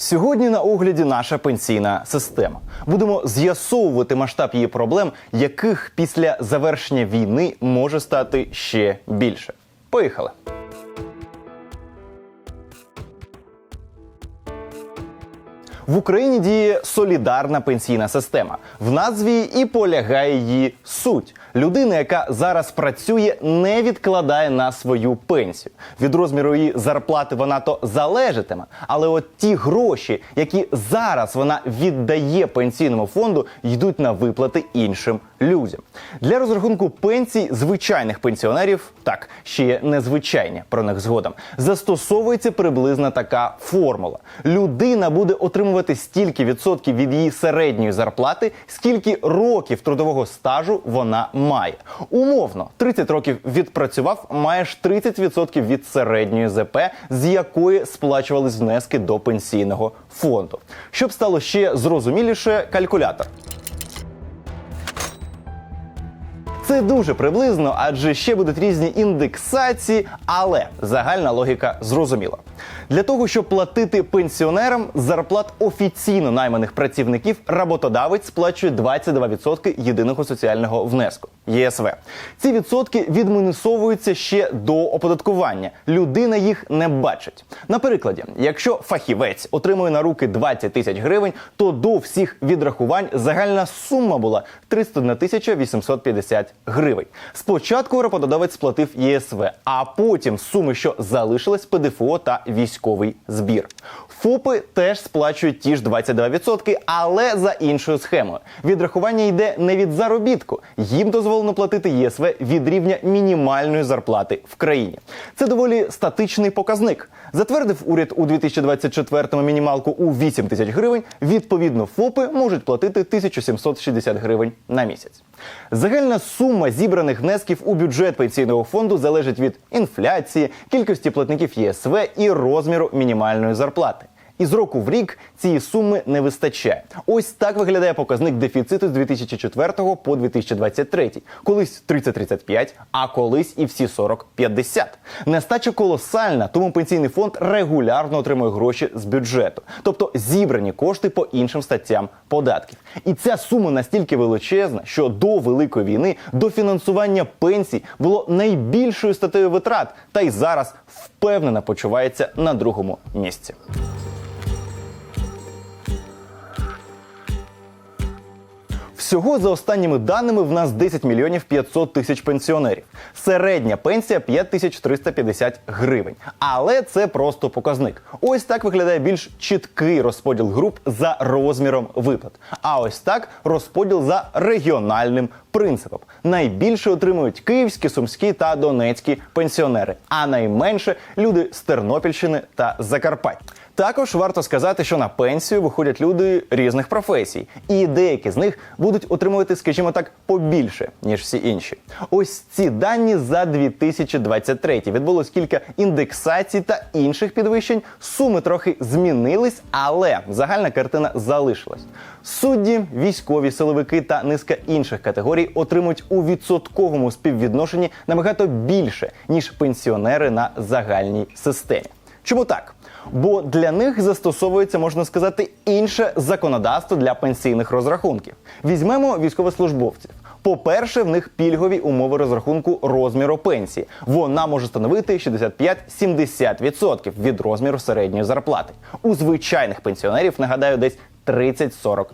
Сьогодні на огляді наша пенсійна система. Будемо з'ясовувати масштаб її проблем, яких після завершення війни може стати ще більше. Поїхали. В Україні діє солідарна пенсійна система. В назві і полягає її суть. Людина, яка зараз працює, не відкладає на свою пенсію. Від розміру її зарплати вона то залежатиме, але от ті гроші, які зараз вона віддає пенсійному фонду, йдуть на виплати іншим людям. Для розрахунку пенсій звичайних пенсіонерів, так ще є незвичайні про них згодом, застосовується приблизно така формула. Людина буде отримувати стільки відсотків від її середньої зарплати, скільки років трудового стажу вона має. Умовно, 30 років відпрацював, маєш 30% від середньої ЗП, з якої сплачувались внески до пенсійного фонду. Щоб стало ще зрозуміліше, калькулятор. Це дуже приблизно, адже ще будуть різні індексації, але загальна логіка зрозуміла. Для того, щоб платити пенсіонерам зарплат офіційно найманих працівників, работодавець сплачує 22% єдиного соціального внеску ЄСВ. Ці відсотки відмінусовуються ще до оподаткування. Людина їх не бачить. На прикладі, якщо фахівець отримує на руки 20 тисяч гривень, то до всіх відрахувань загальна сума була 301 тисяча 850 гривень. Спочатку роботодавець сплатив ЄСВ, а потім суми, що залишилась, ПДФО та військовий збір. ФОПи теж сплачують ті ж 22%, але за іншою схемою. Відрахування йде не від заробітку. Їм дозволено платити ЄСВ від рівня мінімальної зарплати в країні. Це доволі статичний показник. Затвердив уряд у 2024-му мінімалку у 8 тисяч гривень. Відповідно, ФОПи можуть платити 1760 гривень на місяць. Загальна сума зібраних внесків у бюджет пенсійного фонду залежить від інфляції, кількості платників ЄСВ і розміру мінімальної зарплати. І з року в рік цієї суми не вистачає. Ось так виглядає показник дефіциту з 2004 по 2023. Колись 30-35, а колись і всі 40-50. Нестача колосальна, тому пенсійний фонд регулярно отримує гроші з бюджету, тобто зібрані кошти по іншим статтям податків. І ця сума настільки величезна, що до великої війни до фінансування пенсій було найбільшою статтею витрат, та й зараз впевнено почувається на другому місці. Всього за останніми даними в нас 10 мільйонів 500 тисяч пенсіонерів. Середня пенсія 5350 гривень. Але це просто показник. Ось так виглядає більш чіткий розподіл груп за розміром виплат. А ось так розподіл за регіональним принципом. Найбільше отримують київські, сумські та донецькі пенсіонери, а найменше люди з Тернопільщини та Закарпаття. Також варто сказати, що на пенсію виходять люди різних професій, і деякі з них будуть отримувати, скажімо так, побільше ніж всі інші. Ось ці дані за 2023. Відбулось кілька індексацій та інших підвищень. Суми трохи змінились, але загальна картина залишилась. Судді, військові силовики та низка інших категорій отримують у відсотковому співвідношенні набагато більше ніж пенсіонери на загальній системі. Чому так? Бо для них застосовується, можна сказати, інше законодавство для пенсійних розрахунків. Візьмемо військовослужбовців. По-перше, в них пільгові умови розрахунку розміру пенсії. Вона може становити 65-70% від розміру середньої зарплати. У звичайних пенсіонерів, нагадаю, десь 30-40%.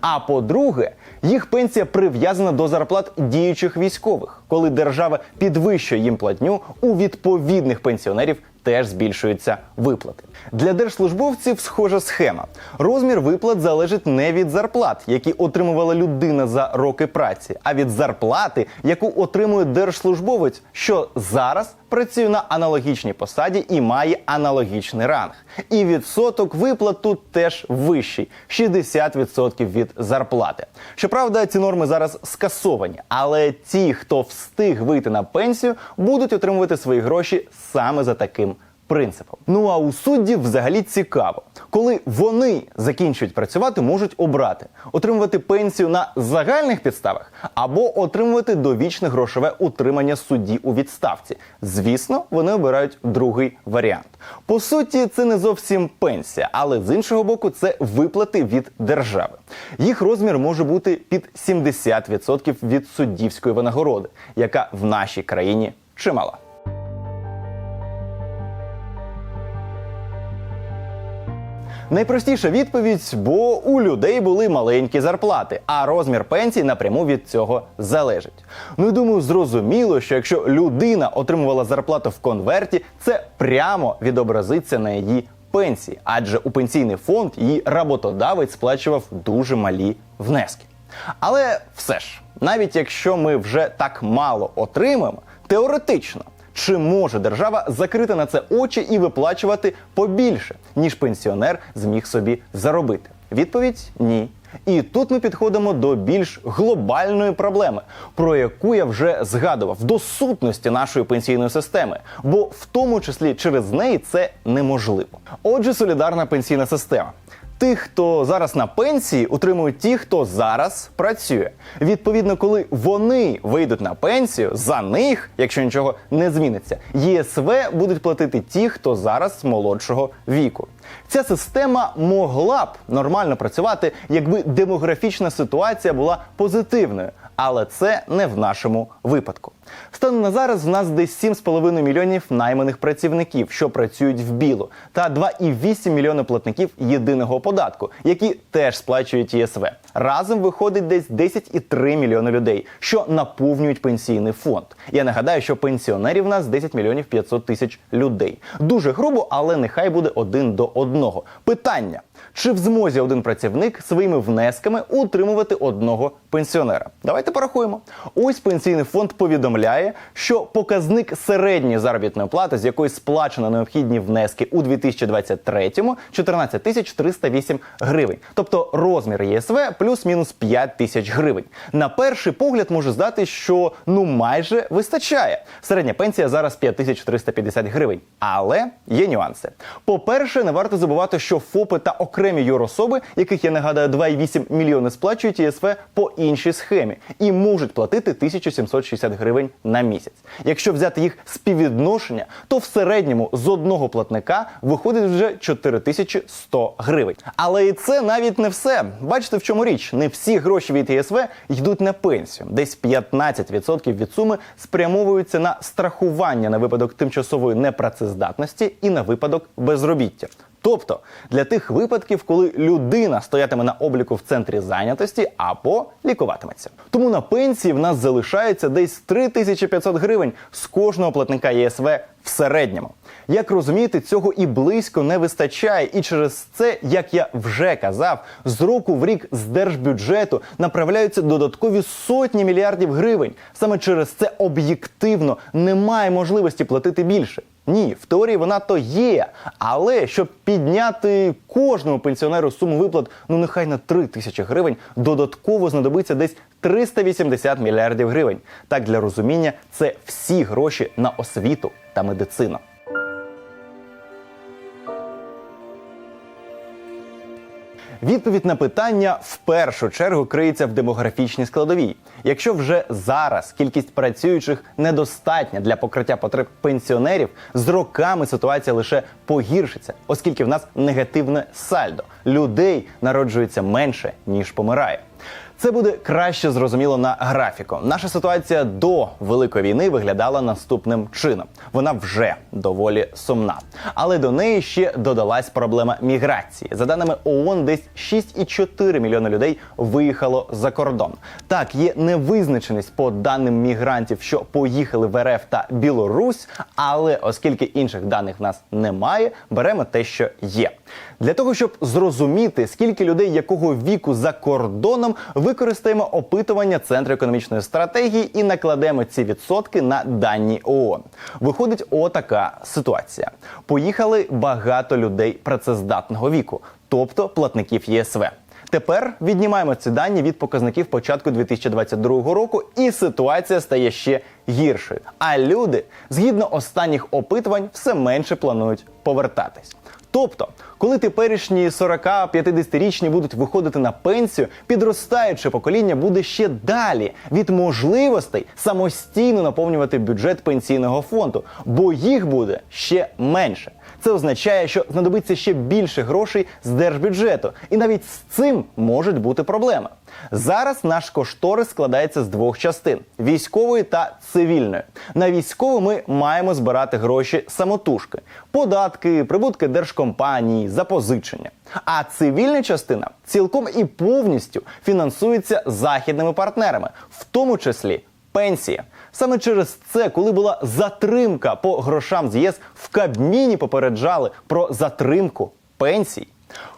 А по-друге, їх пенсія прив'язана до зарплат діючих військових. Коли держава підвищує їм платню, у відповідних пенсіонерів теж збільшуються виплати. Для держслужбовців схожа схема. Розмір виплат залежить не від зарплат, які отримувала людина за роки праці, а від зарплати, яку отримує держслужбовець, що зараз працює на аналогічній посаді і має аналогічний ранг. І відсоток виплат тут теж вищий 60% від зарплати. Щоправда, ці норми зараз скасовані, але ті, хто встиг вийти на пенсію, будуть отримувати свої гроші саме за таким принципом. Ну а у суддів взагалі цікаво, коли вони закінчують працювати, можуть обрати отримувати пенсію на загальних підставах або отримувати довічне грошове утримання судді у відставці. Звісно, вони обирають другий варіант. По суті, це не зовсім пенсія, але з іншого боку, це виплати від держави. Їх розмір може бути під 70% від суддівської винагороди, яка в нашій країні чимала. Найпростіша відповідь, бо у людей були маленькі зарплати, а розмір пенсії напряму від цього залежить. Ну і думаю, зрозуміло, що якщо людина отримувала зарплату в конверті, це прямо відобразиться на її пенсії, адже у пенсійний фонд її роботодавець сплачував дуже малі внески. Але все ж, навіть якщо ми вже так мало отримаємо, теоретично. Чи може держава закрити на це очі і виплачувати побільше, ніж пенсіонер зміг собі заробити? Відповідь ні. І тут ми підходимо до більш глобальної проблеми, про яку я вже згадував до сутності нашої пенсійної системи, бо в тому числі через неї це неможливо. Отже, солідарна пенсійна система. Тих, хто зараз на пенсії, утримують ті, хто зараз працює. Відповідно, коли вони вийдуть на пенсію, за них, якщо нічого не зміниться, ЄСВ будуть платити ті, хто зараз молодшого віку. Ця система могла б нормально працювати, якби демографічна ситуація була позитивною, але це не в нашому випадку. Станом на зараз в нас десь 7,5 мільйонів найманих працівників, що працюють в білу, та 2,8 мільйони платників єдиного податку, які теж сплачують ЄСВ. Разом виходить десь 10,3 мільйони людей, що наповнюють пенсійний фонд. Я нагадаю, що пенсіонерів в нас 10 мільйонів 500 тисяч людей. Дуже грубо, але нехай буде один до одного. Питання: чи в змозі один працівник своїми внесками утримувати одного пенсіонера? Давайте порахуємо. Ось пенсійний фонд повідомляє, що показник середньої заробітної плати, з якої сплачено необхідні внески у 2023-му 14 тисяч 308 гривень, тобто розмір ЄСВ плюс-мінус 5 тисяч гривень. На перший погляд може здати, що ну майже вистачає. Середня пенсія зараз 5350 гривень. Але є нюанси. По-перше, не варто забувати, що ФОПи та окремі юрособи, яких я нагадаю 2,8 мільйони сплачують ЄСВ по іншій схемі і можуть платити 1760 гривень на місяць. Якщо взяти їх співвідношення, то в середньому з одного платника виходить вже 4100 гривень. Але і це навіть не все. Бачите, в чому річ? Не всі гроші від ЄСВ йдуть на пенсію. Десь 15% від суми спрямовуються на страхування на випадок тимчасової непрацездатності і на випадок безробіття. Тобто для тих випадків, коли людина стоятиме на обліку в центрі зайнятості або лікуватиметься. Тому на пенсії в нас залишається десь 3500 гривень з кожного платника ЄСВ в середньому. Як розумієте, цього і близько не вистачає, і через це, як я вже казав, з року в рік з держбюджету направляються додаткові сотні мільярдів гривень. Саме через це об'єктивно немає можливості платити більше. Ні, в теорії вона то є. Але щоб підняти кожному пенсіонеру суму виплат, ну нехай на 3 тисячі гривень, додатково знадобиться десь 380 мільярдів гривень. Так для розуміння, це всі гроші на освіту та медицину. Відповідь на питання в першу чергу криється в демографічній складовій. Якщо вже зараз кількість працюючих недостатня для покриття потреб пенсіонерів, з роками ситуація лише погіршиться, оскільки в нас негативне сальдо. Людей народжується менше ніж помирає. Це буде краще зрозуміло на графіку. Наша ситуація до великої війни виглядала наступним чином. Вона вже доволі сумна, але до неї ще додалась проблема міграції. За даними ООН, десь 6,4 мільйони людей виїхало за кордон. Так, є невизначеність по даним мігрантів, що поїхали в РФ та Білорусь, але оскільки інших даних в нас немає, беремо те, що є. Для того щоб зрозуміти, скільки людей якого віку за кордоном, використаємо опитування Центру економічної стратегії і накладемо ці відсотки на дані ООН. Виходить отака ситуація: поїхали багато людей працездатного віку, тобто платників ЄСВ. Тепер віднімаємо ці дані від показників початку 2022 року, і ситуація стає ще гіршою. А люди, згідно останніх опитувань, все менше планують повертатись. Тобто, коли теперішні 40-50-річні будуть виходити на пенсію, підростаюче покоління буде ще далі від можливостей самостійно наповнювати бюджет пенсійного фонду, бо їх буде ще менше. Це означає, що знадобиться ще більше грошей з держбюджету, і навіть з цим можуть бути проблеми. Зараз наш кошторис складається з двох частин: військової та цивільної. На військову ми маємо збирати гроші самотужки, податки, прибутки держкомпаній, запозичення. А цивільна частина цілком і повністю фінансується західними партнерами, в тому числі пенсія. Саме через це, коли була затримка по грошам з ЄС, в Кабміні попереджали про затримку пенсій.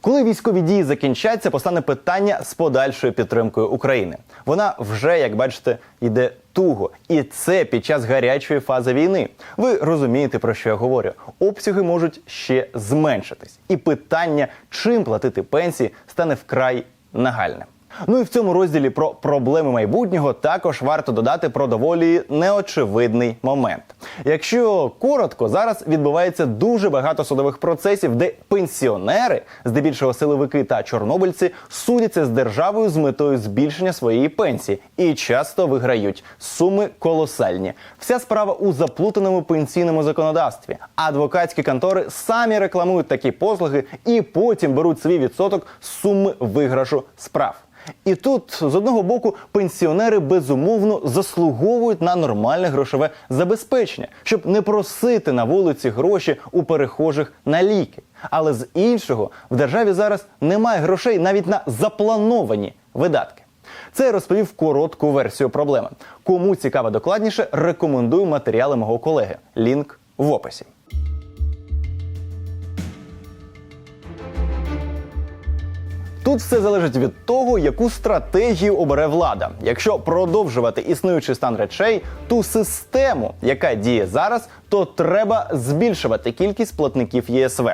Коли військові дії закінчаться, постане питання з подальшою підтримкою України. Вона вже, як бачите, йде туго, і це під час гарячої фази війни. Ви розумієте про що я говорю? Обсяги можуть ще зменшитись, і питання, чим платити пенсії, стане вкрай нагальним. Ну і в цьому розділі про проблеми майбутнього також варто додати про доволі неочевидний момент. Якщо коротко, зараз відбувається дуже багато судових процесів, де пенсіонери, здебільшого силовики та чорнобильці, судяться з державою з метою збільшення своєї пенсії і часто виграють суми колосальні. Вся справа у заплутаному пенсійному законодавстві. Адвокатські контори самі рекламують такі послуги і потім беруть свій відсоток з суми виграшу справ. І тут з одного боку пенсіонери безумовно заслуговують на нормальне грошове забезпечення, щоб не просити на вулиці гроші у перехожих на ліки. Але з іншого в державі зараз немає грошей навіть на заплановані видатки. Це розповів коротку версію проблеми. Кому цікаво докладніше, рекомендую матеріали мого колеги. Лінк в описі. Тут все залежить від того, яку стратегію обере влада. Якщо продовжувати існуючий стан речей, ту систему, яка діє зараз, то треба збільшувати кількість платників ЄСВ.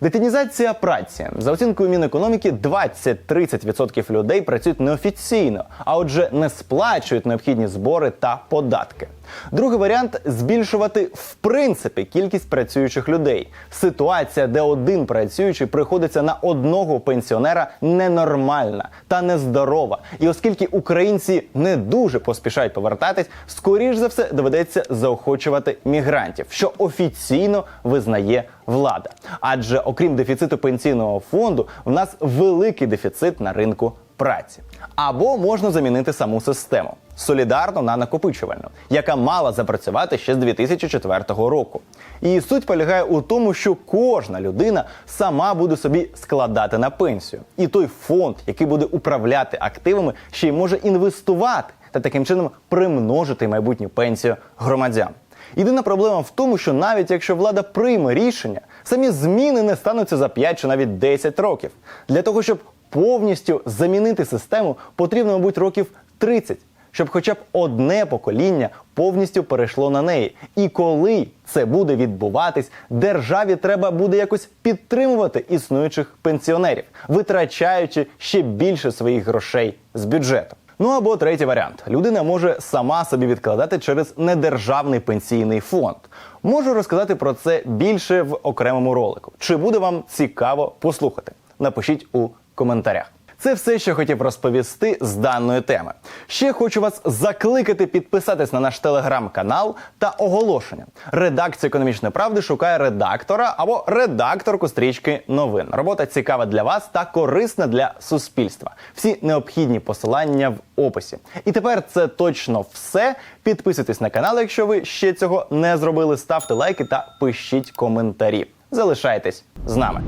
Детінізація праці за оцінкою Мінекономіки, 20-30% людей працюють неофіційно, а отже, не сплачують необхідні збори та податки. Другий варіант збільшувати в принципі кількість працюючих людей. Ситуація, де один працюючий приходиться на одного пенсіонера, ненормальна та нездорова. І оскільки українці не дуже поспішають повертатись, скоріш за все доведеться заохочувати мігрантів, що офіційно визнає влада. Адже окрім дефіциту пенсійного фонду, в нас великий дефіцит на ринку праці. Або можна замінити саму систему солідарну на накопичувальну, яка мала запрацювати ще з 2004 року. І суть полягає у тому, що кожна людина сама буде собі складати на пенсію. І той фонд, який буде управляти активами, ще й може інвестувати та таким чином примножити майбутню пенсію громадян. Єдина проблема в тому, що навіть якщо влада прийме рішення, самі зміни не стануться за 5 чи навіть 10 років. Для того, щоб повністю замінити систему, потрібно, мабуть, років 30, щоб хоча б одне покоління повністю перейшло на неї. І коли це буде відбуватись, державі треба буде якось підтримувати існуючих пенсіонерів, витрачаючи ще більше своїх грошей з бюджету. Ну або третій варіант: людина може сама собі відкладати через недержавний пенсійний фонд. Можу розказати про це більше в окремому ролику. Чи буде вам цікаво послухати? Напишіть у коментарях. Це все, що хотів розповісти з даної теми. Ще хочу вас закликати підписатись на наш телеграм-канал та оголошення. Редакція економічної правди шукає редактора або редакторку стрічки новин. Робота цікава для вас та корисна для суспільства. Всі необхідні посилання в описі. І тепер це точно все. Підписуйтесь на канал, якщо ви ще цього не зробили. Ставте лайки та пишіть коментарі. Залишайтесь з нами.